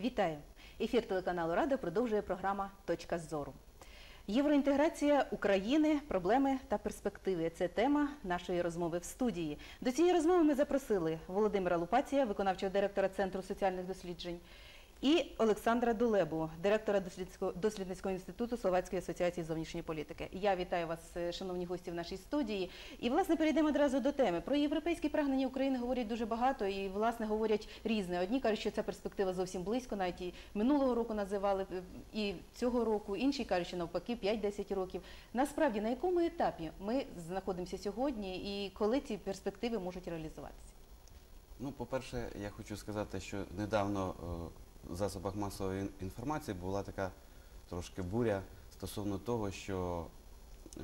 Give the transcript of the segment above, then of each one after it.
Вітаю! Ефір телеканалу Рада продовжує програма Точка зору. Євроінтеграція України, проблеми та перспективи. Це тема нашої розмови в студії. До цієї розмови ми запросили Володимира Лупація, виконавчого директора Центру соціальних досліджень, і Олександра Дулебу, директора дослідницького, інституту Словацької асоціації зовнішньої політики. Я вітаю вас, е, шановні гості, в нашій студії. І власне перейдемо одразу до теми. Про європейські прагнення України говорять дуже багато і власне говорять різне. Одні кажуть, що ця перспектива зовсім близько, навіть і минулого року називали е, і цього року. Інші кажуть, що навпаки 5-10 років. Насправді на якому етапі ми знаходимося сьогодні, і коли ці перспективи можуть реалізуватися? Ну, по-перше, я хочу сказати, що недавно е, засобах масової інформації була така трошки буря стосовно того, що е,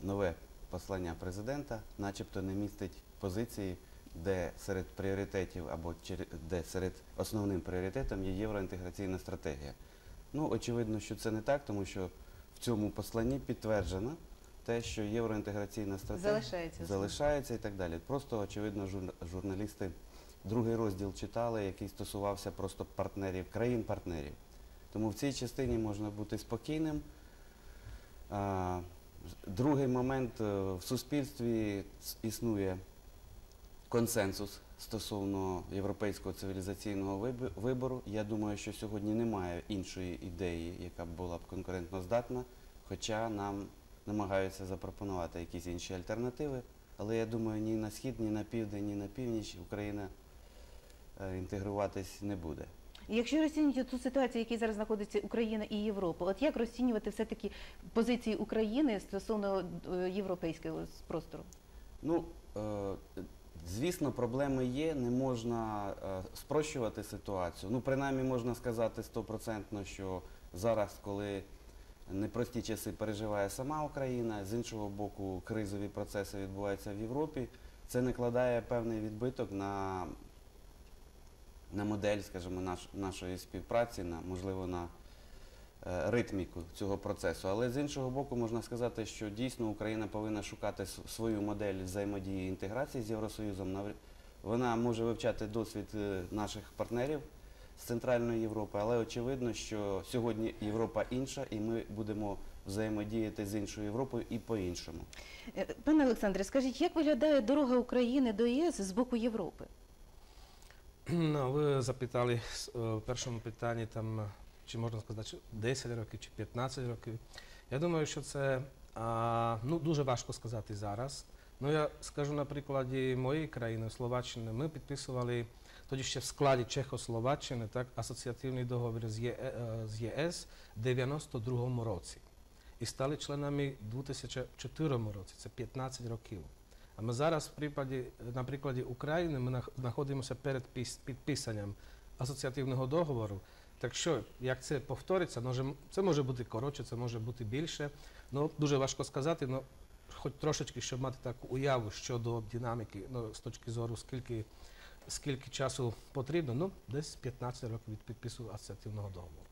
нове послання президента начебто не містить позиції, де серед пріоритетів або де серед основним пріоритетом є євроінтеграційна стратегія. Ну, очевидно, що це не так, тому що в цьому посланні підтверджено те, що євроінтеграційна стратегія Залишається залишається і так далі. Просто, очевидно, журна- журналісти другий розділ читали, який стосувався просто партнерів, країн-партнерів. Тому в цій частині можна бути спокійним. Другий момент е, в суспільстві існує консенсус стосовно європейського цивілізаційного вибору. Я думаю, що сьогодні немає іншої ідеї, яка б була б конкурентно здатна, хоча нам намагаються запропонувати якісь інші альтернативи. Але я думаю, ні на схід, ні на південь, ні на північ Україна інтегруватись не буде. Якщо розцінювати ту ситуацію, в якій зараз знаходиться Україна і Європа, от як розцінювати все-таки позиції України стосовно е, європейського простору? Ну, е, звісно, проблеми є, не можна е, спрощувати ситуацію. Ну, принаймні можна сказати стопроцентно, що зараз, коли непрості часи переживає сама Україна, з іншого боку, кризові процеси відбуваються в Європі, це накладає певний відбиток на, на модель, скажімо, наш, нашої співпраці, на, можливо, на е, ритміку цього процесу. Але з іншого боку, можна сказати, що дійсно Україна повинна шукати свою модель взаємодії і інтеграції з Євросоюзом. Вона може вивчати досвід е, наших партнерів з Центральної Європи, але очевидно, що сьогодні Європа інша, і ми будемо взаємодіяти з іншою Європою і по-іншому. Е, Пане Олександре, скажіть, як виглядає дорога України до ЄС з боку Європи? Ну, ви запитали е, в першому питанні, там, е, чи можна сказати, 10 років чи 15 років. Я думаю, що це а, ну, дуже важко сказати зараз. Ну, я скажу на прикладі моєї країни, Словаччини, ми підписували тоді ще в складі Чехословаччини так, асоціативний договір з, Є, е, з ЄС в 92-му році. І стали членами в 2004 році, це 15 років. А ми зараз в на прикладі України ми нах- знаходимося перед підписанням асоціативного договору. Так що, як це повториться, може, це може бути коротше, це може бути більше. Ну, дуже важко сказати, ну, хоч трошечки, щоб мати таку уяву щодо динаміки, ну, з точки зору, скільки, скільки часу потрібно, ну, десь 15 років від підпису асоціативного договору.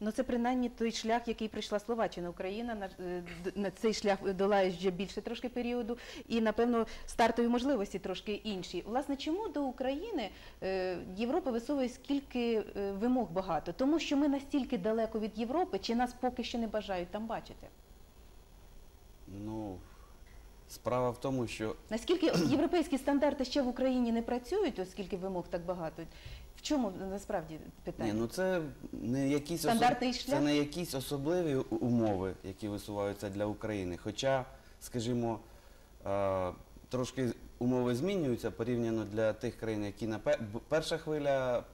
Ну це принаймні той шлях, який прийшла Словаччина. Україна на, е, на цей шлях долає ще більше трошки періоду, і напевно стартові можливості трошки інші. Власне, чому до України е, Європа висовує скільки е, вимог багато? Тому що ми настільки далеко від Європи, чи нас поки що не бажають там бачити? Ну, справа в тому, що Наскільки європейські стандарти ще в Україні не працюють, оскільки вимог так багато? В чому насправді питання? Ні, ну це не якісь Стандартний особ- шлях? це не якісь особливі у- умови, які висуваються для України. Хоча, скажімо, е, трошки умови змінюються порівняно для тих країн, які на пе- б- перша хвиля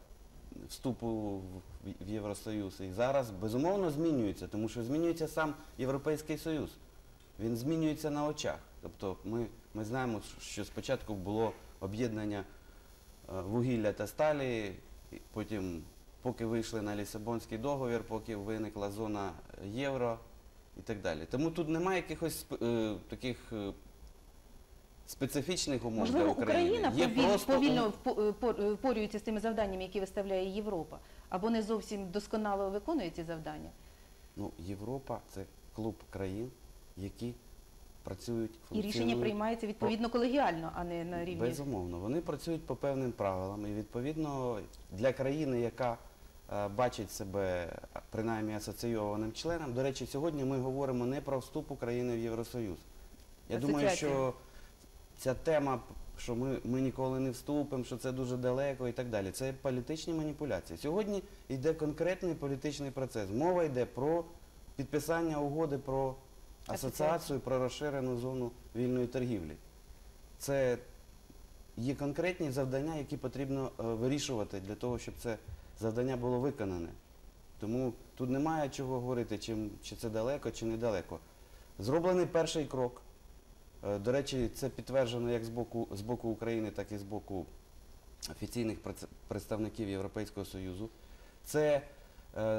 вступу в- в Євросоюз і зараз безумовно змінюються, тому що змінюється сам Європейський Союз. Він змінюється на очах. Тобто ми, ми знаємо, що спочатку було об'єднання вугілля та сталі, потім, поки вийшли на Лісабонський договір, поки виникла зона євро і так далі. Тому тут немає якихось е, таких е, специфічних умов Можливо, для України. Україна Є повіль- просто повільно е, е, впорюється з тими завданнями, які виставляє Європа, або не зовсім досконало виконує ці завдання. Ну, Європа це клуб країн, які працюють, І рішення приймається відповідно колегіально, а не на рівні. Безумовно, вони працюють по певним правилам. І відповідно для країни, яка е, бачить себе принаймні асоційованим членом. До речі, сьогодні ми говоримо не про вступ України в Євросоюз. Я думаю, що ця тема, що ми, ми ніколи не вступимо, що це дуже далеко і так далі. Це політичні маніпуляції. Сьогодні йде конкретний політичний процес. Мова йде про підписання угоди про асоціацію, про розширену зону вільної торгівлі. Це є конкретні завдання, які потрібно е, вирішувати для того, щоб це завдання було виконане. Тому тут немає чого говорити, чи це далеко, чи недалеко. Зроблений перший крок. Е, До речі, це підтверджено як з боку, з боку України, так і з боку офіційних представників Європейського Союзу. Це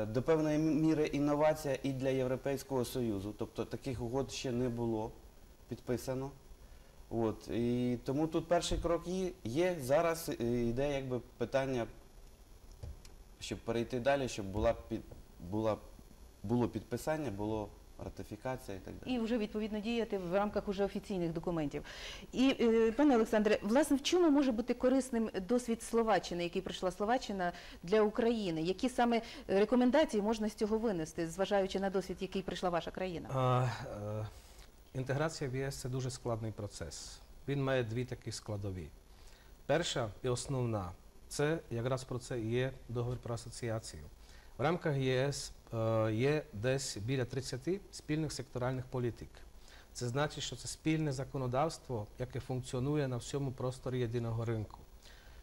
до певної міри інновація і для Європейського Союзу. Тобто таких угод ще не було підписано. От, і тому тут перший крок є. Зараз е, йде якби питання, щоб перейти далі, щоб була була, було підписання, було ратифікація і так далі. І вже відповідно діяти в рамках уже офіційних документів. І е, пане Олександре, власне, в чому може бути корисним досвід Словаччини, який прийшла Словаччина для України? Які саме рекомендації можна з цього винести, зважаючи на досвід, який прийшла ваша країна? А, е, інтеграція в ЄС це дуже складний процес. Він має дві такі складові. Перша і основна це якраз про це і є договір про асоціацію. В рамках ЄС є десь біля 30 спільних секторальних політик. Це значить, що це спільне законодавство, яке функціонує на всьому просторі єдиного ринку.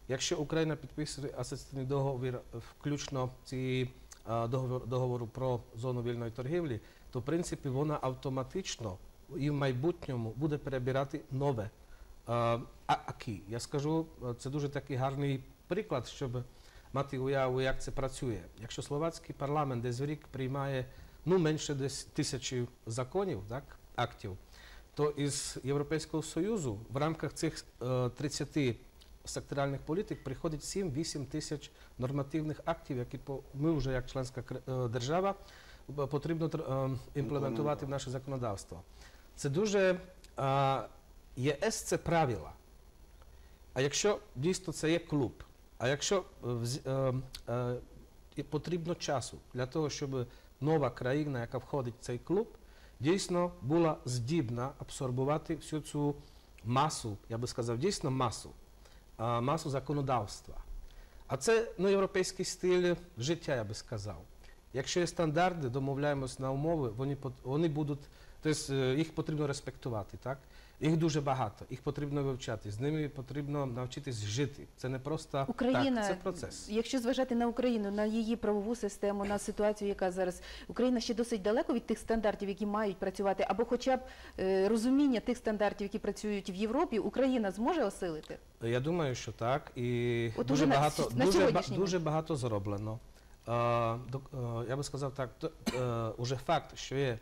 Якщо Україна підписує асоційний договір, включно цієї е, договор- договору про зону вільної торгівлі, то в принципі вона автоматично і в майбутньому буде перебирати нове е, акі. Я скажу, е, це дуже такий гарний приклад, щоб мати уяву, як це працює. Якщо словацький парламент десь в рік приймає ну менше десь тисячі законів, так, актів, то із Європейського Союзу в рамках цих е, 30 секторальних політик приходить 7-8 тисяч нормативних актів, які ми вже як членська е, держава потрібно е, імплементувати в наше законодавство. Це дуже е, ЄС це правила. А якщо дійсно це є клуб, а якщо е, е, е, потрібно часу для того, щоб нова країна, яка входить в цей клуб, дійсно була здібна абсорбувати всю цю масу, я би сказав, дійсно масу, масу законодавства. А це ну, європейський стиль життя, я би сказав. Якщо є стандарти, домовляємось на умови, вони, вони будуть, тобто е, їх потрібно респектувати, так? Їх дуже багато, їх потрібно вивчати, з ними потрібно навчитись жити. Це не просто Україна, так, це процес. якщо зважати на Україну, на її правову систему, на ситуацію, яка зараз Україна ще досить далеко від тих стандартів, які мають працювати, або хоча б е, розуміння тих стандартів, які працюють в Європі, Україна зможе осилити? Я думаю, що так. І От дуже на- багато, на дуже, ба- дуже багато зроблено. Е, е, я би сказав так, то, е, уже факт, що є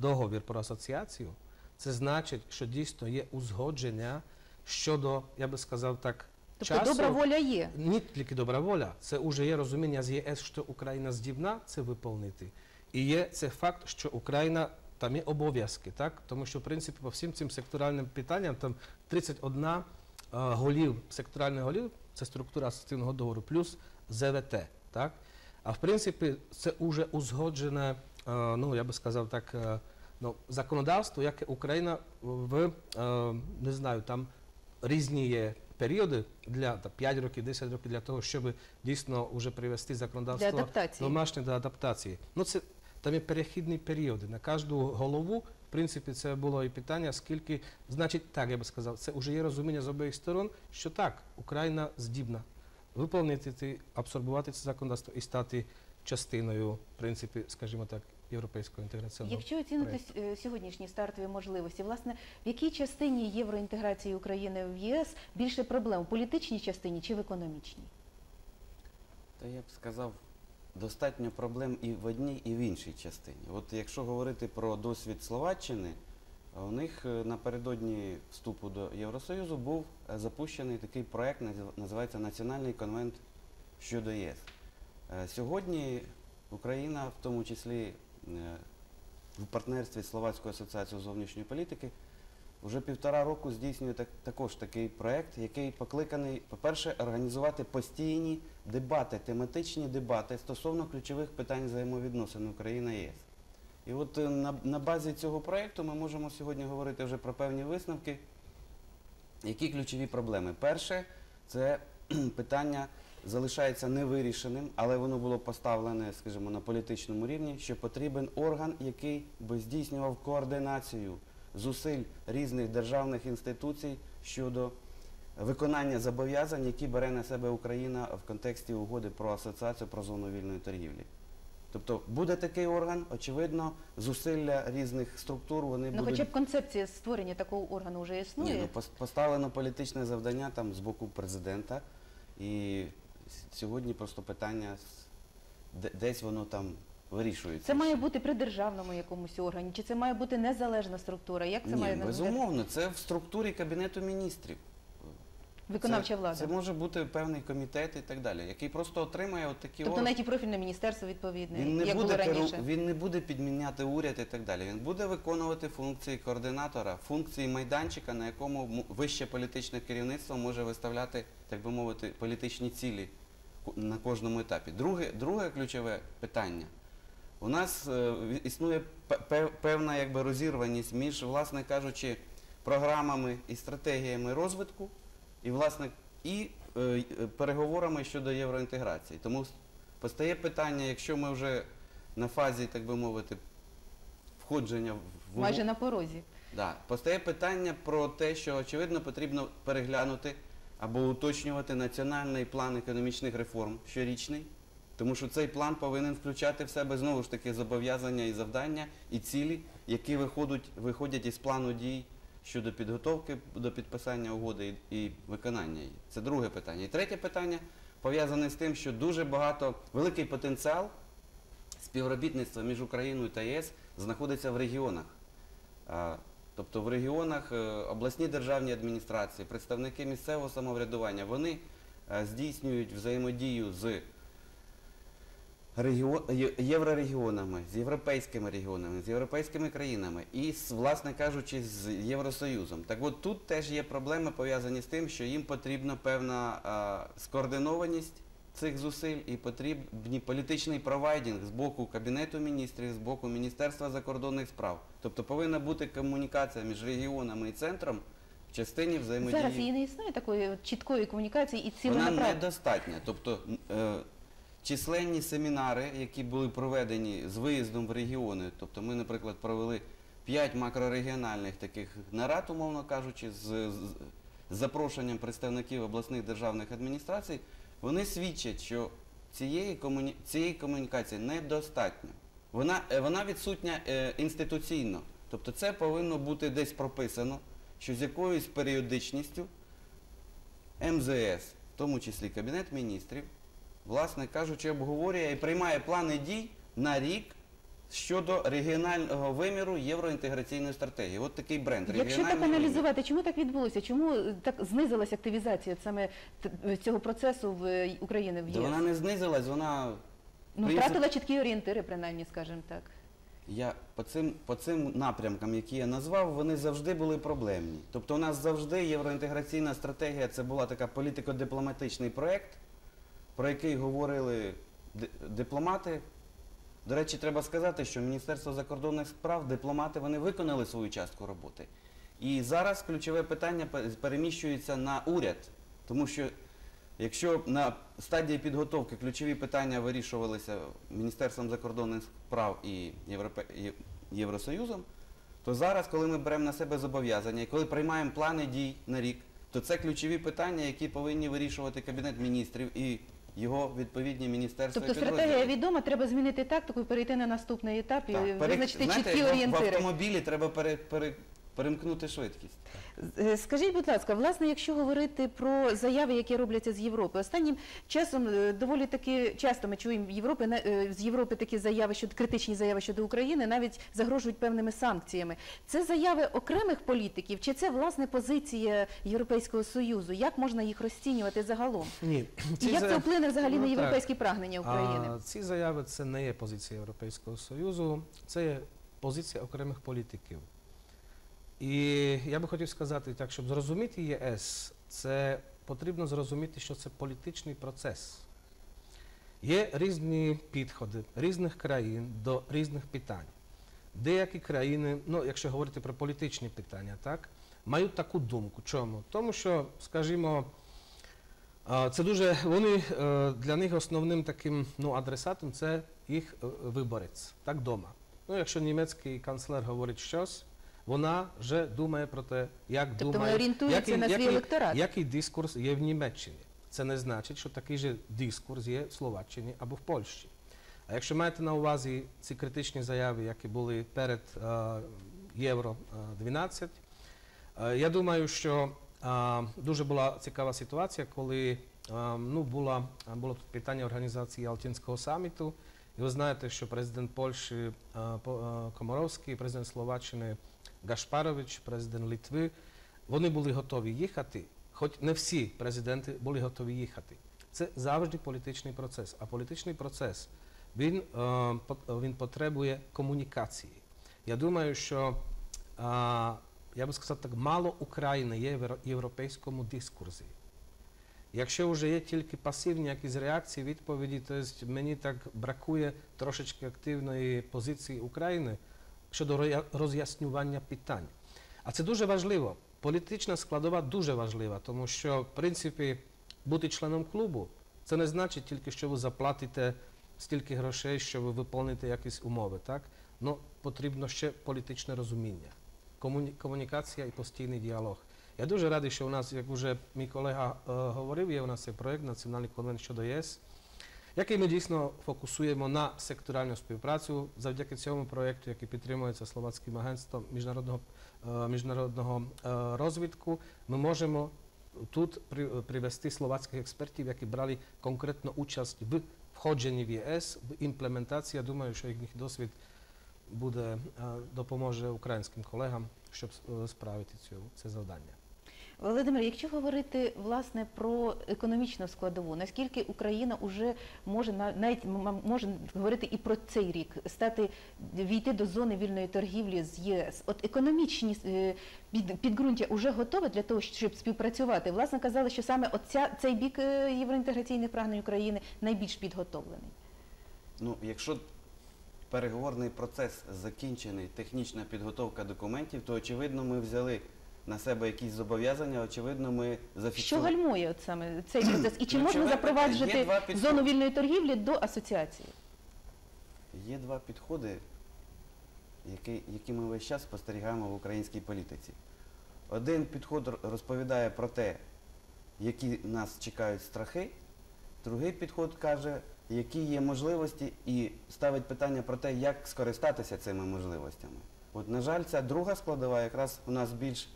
договір про асоціацію, це значить, що дійсно є узгодження щодо, я би сказав так, Тобто часу. добра воля є. Не тільки добра воля, це вже є розуміння з ЄС, що Україна здібна це виповнити. І є це факт, що Україна там є обов'язки, так? Тому що, в принципі, по всім цим секторальним питанням там 31 е, голів, секторальних голів, це структура асоціативного договору, плюс ЗВТ, так? А в принципі, це вже узгоджене, ну, я би сказав так, е, ну, законодавство, яке Україна в, е, не знаю, там різні є періоди для та, 5 років, 10 років для того, щоб дійсно вже привести законодавство адаптації. домашнє до адаптації. Ну, це там є перехідні періоди. На кожну голову, в принципі, це було і питання, скільки, значить, так, я би сказав, це вже є розуміння з обох сторон, що так, Україна здібна виповнити, абсорбувати це законодавство і стати частиною, в принципі, скажімо так, європейського інтеграційного. Якщо оцінити е, сьогоднішні стартові можливості, власне, в якій частині євроінтеграції України в ЄС більше проблем в політичній частині чи в економічній? Та я б сказав, достатньо проблем і в одній, і в іншій частині. От якщо говорити про досвід Словаччини, у них е, напередодні вступу до Євросоюзу був е, запущений такий проект, назив- називається Національний конвент щодо ЄС. Е, Сьогодні Україна, в тому числі е, в партнерстві з Словацькою асоціацією зовнішньої політики, вже півтора року здійснює так, також такий проект, який покликаний, по-перше, організувати постійні дебати, тематичні дебати стосовно ключових питань взаємовідносин України і ЄС. І от е, на, на базі цього проекту ми можемо сьогодні говорити вже про певні висновки. Які ключові проблеми? Перше, це питання залишається невирішеним, але воно було поставлене, скажімо, на політичному рівні, що потрібен орган, який би здійснював координацію зусиль різних державних інституцій щодо виконання зобов'язань, які бере на себе Україна в контексті угоди про асоціацію про зону вільної торгівлі. Тобто буде такий орган, очевидно, зусилля різних структур вони Ну, будуть хоча б концепція створення такого органу вже існує. ні, ну, поставлено політичне завдання там з боку президента, і сьогодні просто питання де- десь воно там вирішується. Це має бути при державному якомусь органі, чи це має бути незалежна структура? Як це Ні, має безумовно, це в структурі кабінету міністрів. Виконавча це, влада. Це може бути певний комітет і так далі, який просто отримає от такі Тобто навіть і профільне міністерство відповідне, Він не, як буде було раніше. він не буде підміняти уряд і так далі. Він буде виконувати функції координатора, функції майданчика, на якому вище політичне керівництво може виставляти, так би мовити, політичні цілі на кожному етапі. Друге, друге ключове питання. У нас е, існує пе- пе- певна якби, розірваність між, власне кажучи, програмами і стратегіями розвитку і, власне, і е, е, переговорами щодо євроінтеграції. Тому постає питання, якщо ми вже на фазі, так би мовити, входження в в Майже на порозі. Да. Постає питання про те, що очевидно потрібно переглянути або уточнювати національний план економічних реформ щорічний, тому що цей план повинен включати в себе знову ж таки зобов'язання і завдання, і цілі, які виходять, виходять із плану дій щодо підготовки до підписання угоди і, виконання її. Це друге питання. І третє питання пов'язане з тим, що дуже багато великий потенціал співробітництва між Україною та ЄС знаходиться в регіонах. Тобто в регіонах е, обласні державні адміністрації, представники місцевого самоврядування, вони е, здійснюють взаємодію з регіо- єврорегіонами, з європейськими регіонами, з європейськими країнами і, власне кажучи, з Євросоюзом. Так от тут теж є проблеми пов'язані з тим, що їм потрібна певна скоординованість цих зусиль і потрібний політичний провайдінг з боку Кабінету міністрів, з боку Міністерства закордонних справ. Тобто повинна бути комунікація між регіонами і центром в частині взаємодії. Зараз її не існує такої чіткої комунікації і Вона недостатня. Тобто е, численні семінари, які були проведені з виїздом в регіони, тобто ми, наприклад, провели 5 макрорегіональних таких нарад, умовно кажучи, з, з, з запрошенням представників обласних державних адміністрацій, вони свідчать, що цієї, комуні... цієї комунікації недостатньо. Вона, е, вона відсутня е, інституційно. Тобто це повинно бути десь прописано, що з якоюсь періодичністю МЗС, в тому числі Кабінет міністрів, власне кажучи, обговорює і приймає плани дій на рік щодо регіонального виміру євроінтеграційної стратегії. От такий бренд. Якщо так вимір. аналізувати, чому так відбулося? Чому е, так знизилася активізація саме цього процесу в е, Україні в Да ЄС? вона не знизилась, вона Ну, принцип- втратила чіткі орієнтири, принаймні, скажімо так. Я по цим, по цим напрямкам, які я назвав, вони завжди були проблемні. Тобто у нас завжди євроінтеграційна стратегія це була така політико-дипломатичний проєкт, про який говорили дипломати. До речі, треба сказати, що Міністерство закордонних справ, дипломати, вони виконали свою частку роботи. І зараз ключове питання переміщується на уряд, тому що Якщо на стадії підготовки ключові питання вирішувалися Міністерством закордонних справ і. Євросоюзом, то зараз, коли ми беремо на себе зобов'язання і коли приймаємо плани дій на рік, то це ключові питання, які повинні вирішувати Кабінет міністрів і його відповідні міністерства. Тобто стратегія відома, треба змінити тактику і перейти на наступний етап і Так, визначити знаєте, чіткі як в- В орієнтири. автомобілі треба пере... Пере... перемкнути швидкість. Е, Скажіть, будь ласка, власне, якщо говорити про заяви, які робляться з Європи, останнім часом е, доволі таки часто ми чуємо Європи е, з Європи такі заяви щодо критичні заяви щодо України, навіть загрожують певними санкціями. Це заяви окремих політиків, чи це власне позиція Європейського союзу? Як можна їх розцінювати загалом? Ні. І як це вплине взагалі Ну, на так. європейські прагнення України? А, ці заяви це не є позиція Європейського Союзу, це є позиція окремих політиків. І я би хотів сказати так, щоб зрозуміти ЄС, це потрібно зрозуміти, що це політичний процес. Є різні підходи різних країн до різних питань. Деякі країни, ну якщо говорити про політичні питання, так, мають таку думку. Чому? Тому що, скажімо, це дуже вони е, для них основним таким ну, адресатом це їх е, виборець, так дома. Ну, якщо німецький канцлер говорить щось, вона вже думає про те, як Тобто думає, орієнтуються на свій електорат. який дискурс є в Німеччині. Це не значить, що такий же дискурс є в Словаччині або в Польщі. А якщо маєте на увазі ці критичні заяви, які були перед е, Євро е, 12, е, я думаю, що е, дуже була цікава ситуація, коли е, ну, була, було тут питання організації Ялтинського саміту. І ви знаєте, що президент Польщі е, е, Комаровський, президент Словаччини Гашпарович, президент Литви, вони були готові їхати, хоч не всі президенти були готові їхати. Це завжди політичний процес. А політичний процес він, е, він потребує комунікації. Я думаю, що е, я би сказав так, мало України є в європейському дискурсі. Якщо вже є тільки пасивні якісь реакції, відповіді, то мені так бракує трошечки активної позиції України щодо роз'яснювання питань. А це дуже важливо. Політична складова дуже важлива, тому що, в принципі, бути членом клубу це не значить тільки, що ви заплатите стільки грошей, що ви виконуєте якісь умови. Так? Ну, потрібно ще політичне розуміння, комуні- комунікація і постійний діалог. Я дуже радий, що у нас, як вже мій колега е, говорив, є у нас цей проєкт Національний конвент щодо ЄС, який ми дійсно фокусуємо на секторальну співпрацю завдяки цьому проєкту, який підтримується Словацьким агентством міжнародного, е, міжнародного е, розвитку. Ми можемо тут привести словацьких експертів, які брали конкретну участь в входженні в ЄС, в імплементації. Я думаю, що їхній досвід буде е, допоможе українським колегам, щоб справити цю, це завдання. Володимир, якщо говорити власне про економічну складову, наскільки Україна вже може навіть може говорити і про цей рік, стати війти до зони вільної торгівлі з ЄС? От економічні е, підґрунтя вже готове для того, щоб співпрацювати. Власне казали, що саме оця цей бік е, євроінтеграційних прагнень України найбільш підготовлений. Ну, якщо переговорний процес закінчений, технічна підготовка документів, то очевидно ми взяли на себе якісь зобов'язання, очевидно, ми Що гальмує от саме цей процес? І чи Ключове можна питання. Є підходи. зону вільної торгівлі до асоціації? Є два підходи, які, які ми весь час спостерігаємо в українській політиці. Один підход р- розповідає про те, які нас чекають страхи, другий підход каже, які є можливості, і ставить питання про те, як скористатися цими можливостями. От, на жаль, ця друга складова якраз у нас більш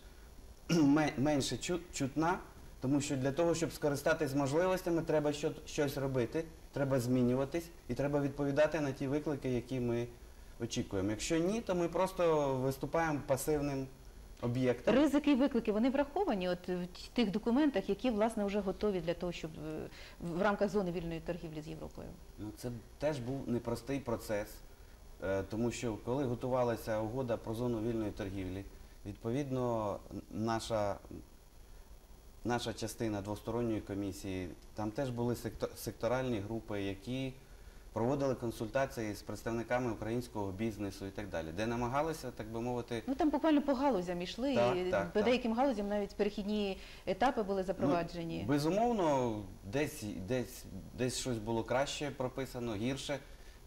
менше чу- чутна, тому що для того, щоб скористатись можливостями, треба що- щось робити, треба змінюватись і треба відповідати на ті виклики, які ми очікуємо. Якщо ні, то ми просто виступаємо пасивним об'єктом. Ризики і виклики вони враховані от в тих документах, які власне вже готові для того, щоб е, в рамках зони вільної торгівлі з Європою. Ну, це теж був непростий процес, е, тому що коли готувалася угода про зону вільної торгівлі, відповідно, наша, наша частина двосторонньої комісії, там теж були сектор- секторальні групи, які проводили консультації з представниками українського бізнесу і так далі, де намагалися, так би мовити, Ну там буквально по галузям йшли, Так, і так, по так. деяким галузям навіть перехідні етапи були запроваджені. Ну, безумовно, десь, десь, десь щось було краще прописано, гірше.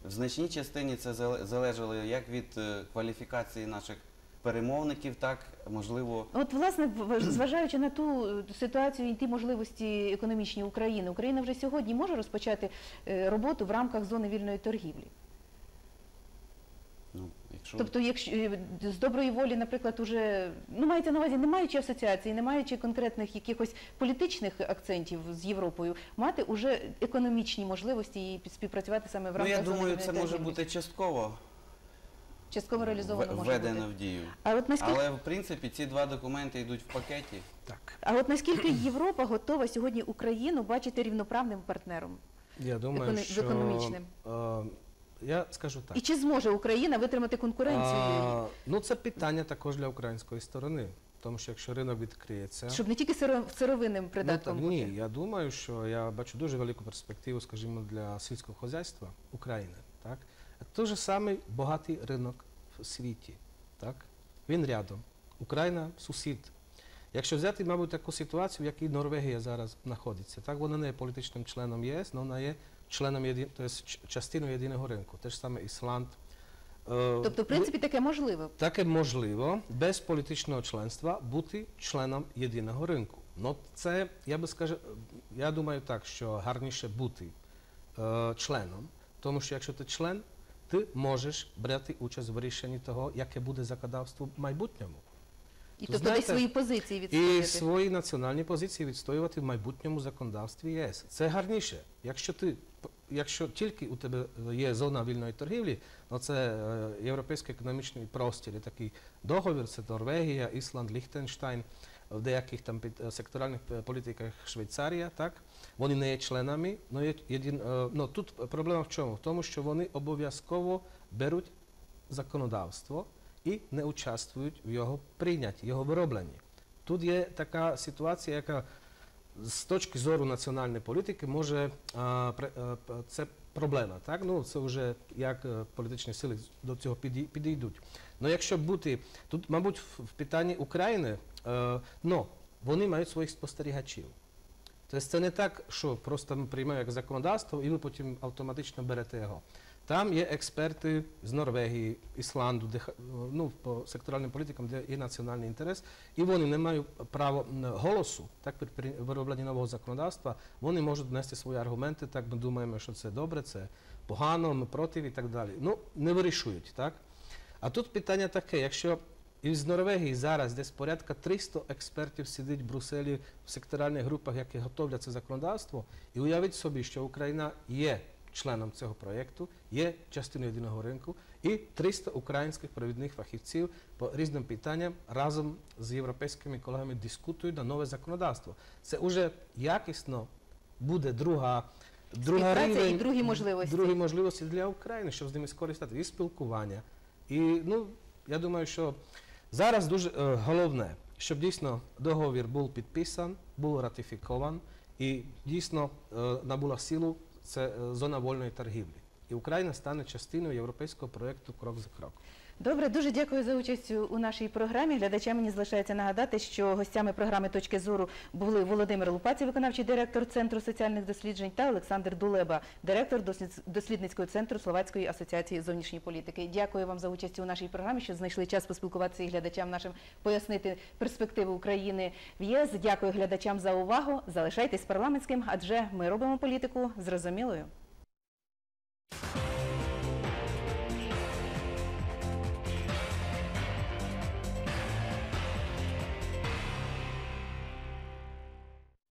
В значній частині це зале- залежало як від е, кваліфікації наших перемовників, так можливо. От, власне, зважаючи на ту е, ситуацію і ті можливості економічні України, Україна вже сьогодні може розпочати е, роботу в рамках зони вільної торгівлі. Ну, якщо Тобто, якщо е, з доброї волі, наприклад, уже ну мається на увазі, не маючи асоціації, не маючи конкретних якихось політичних акцентів з Європою, мати уже економічні можливості і співпрацювати саме в ну, рамках я думаю, це може бути частково частково реалізовано може введено бути. в дію. А от наскільки Але в принципі ці два документи йдуть в пакеті. Так. а от наскільки Європа готова сьогодні Україну бачити рівноправним партнером? Я думаю, Економ- що економічним. е, я скажу так. І чи зможе Україна витримати конкуренцію? А, ну, це питання також для української сторони. Тому що якщо ринок відкриється, Щоб не тільки сиро- сировинним ну, придатком так, бути. ні, я думаю, що я бачу дуже велику перспективу, скажімо, для сільського хозяйства України. Так? Той же самий багатий ринок в світі. Так? Він рядом. Україна сусід. Якщо взяти, мабуть, таку ситуацію, в якій Норвегія зараз знаходиться, так вона не є політичним членом ЄС, але вона є членом єди... тобто, частиною єдиного ринку. Те ж саме Ісланд. Е, Тобто, в принципі, таке можливо. Таке можливо без політичного членства бути членом єдиного ринку. Ну це я би скажу, я думаю так, що гарніше бути е, членом, тому що якщо ти член, ти можеш брати участь в рішенні того, яке буде законодавство в майбутньому. І То тобто свої позиції відстоювати. І свої національні позиції відстоювати в майбутньому законодавстві ЄС. Це гарніше. Якщо ти якщо тільки у тебе є зона вільної торгівлі, ну це е, європейський економічний простір, і такий договір, це Норвегія, Ісланд, Ліхтенштайн, в деяких там секторальних політиках Швейцарія, так вони не є членами. Ну, є єдин, ну тут проблема в чому? В тому, що вони обов'язково беруть законодавство і не участвують в його прийнятті, його виробленні. Тут є така ситуація, яка з точки зору національної політики може а, це проблема. Так? Ну, це вже як політичні сили до цього підійдуть. Ну, якщо бути тут, мабуть, в, питанні України, ну, вони мають своїх спостерігачів. Тобто це не так, що просто ми приймемо як законодавство і ви потім автоматично берете його. Там є експерти з Норвегії, Ісланду, де ну, по секторальним політикам, де є національний інтерес, і вони не мають права голосу так, при виробленні нового законодавства. Вони можуть внести свої аргументи, так ми думаємо, що це добре, це погано, ми проти і так далі. Ну, не вирішують, так? А тут питання таке, якщо із Норвегії зараз десь порядка 300 експертів сидить в Брюсселі в секторальних групах, які готовлять це законодавство, і уявіть собі, що Україна є членом цього проєкту, є частиною єдиного ринку, і 300 українських провідних фахівців по різним питанням разом з європейськими колегами дискутують на нове законодавство. Це вже якісно буде друга. Друга Співпраця і другі можливості. другі можливості для України, щоб з ними скористати і спілкування. І ну, я думаю, що зараз дуже е, головне, щоб дійсно договір був підписан, був ратифікован і дійсно е, набула силу це е, зона вольної торгівлі. І Україна стане частиною європейського проєкту крок за кроком. Добре, дуже дякую за участь у нашій програмі. Глядачам мені залишається нагадати, що гостями програми Точки зору були Володимир Лупаці, виконавчий директор Центру соціальних досліджень, та Олександр Дулеба, директор дослідницького центру Словацької асоціації зовнішньої політики. Дякую вам за участь у нашій програмі, що знайшли час поспілкуватися і глядачам нашим пояснити перспективи України в ЄС. Дякую глядачам за увагу. Залишайтесь парламентським, адже ми робимо політику зрозумілою.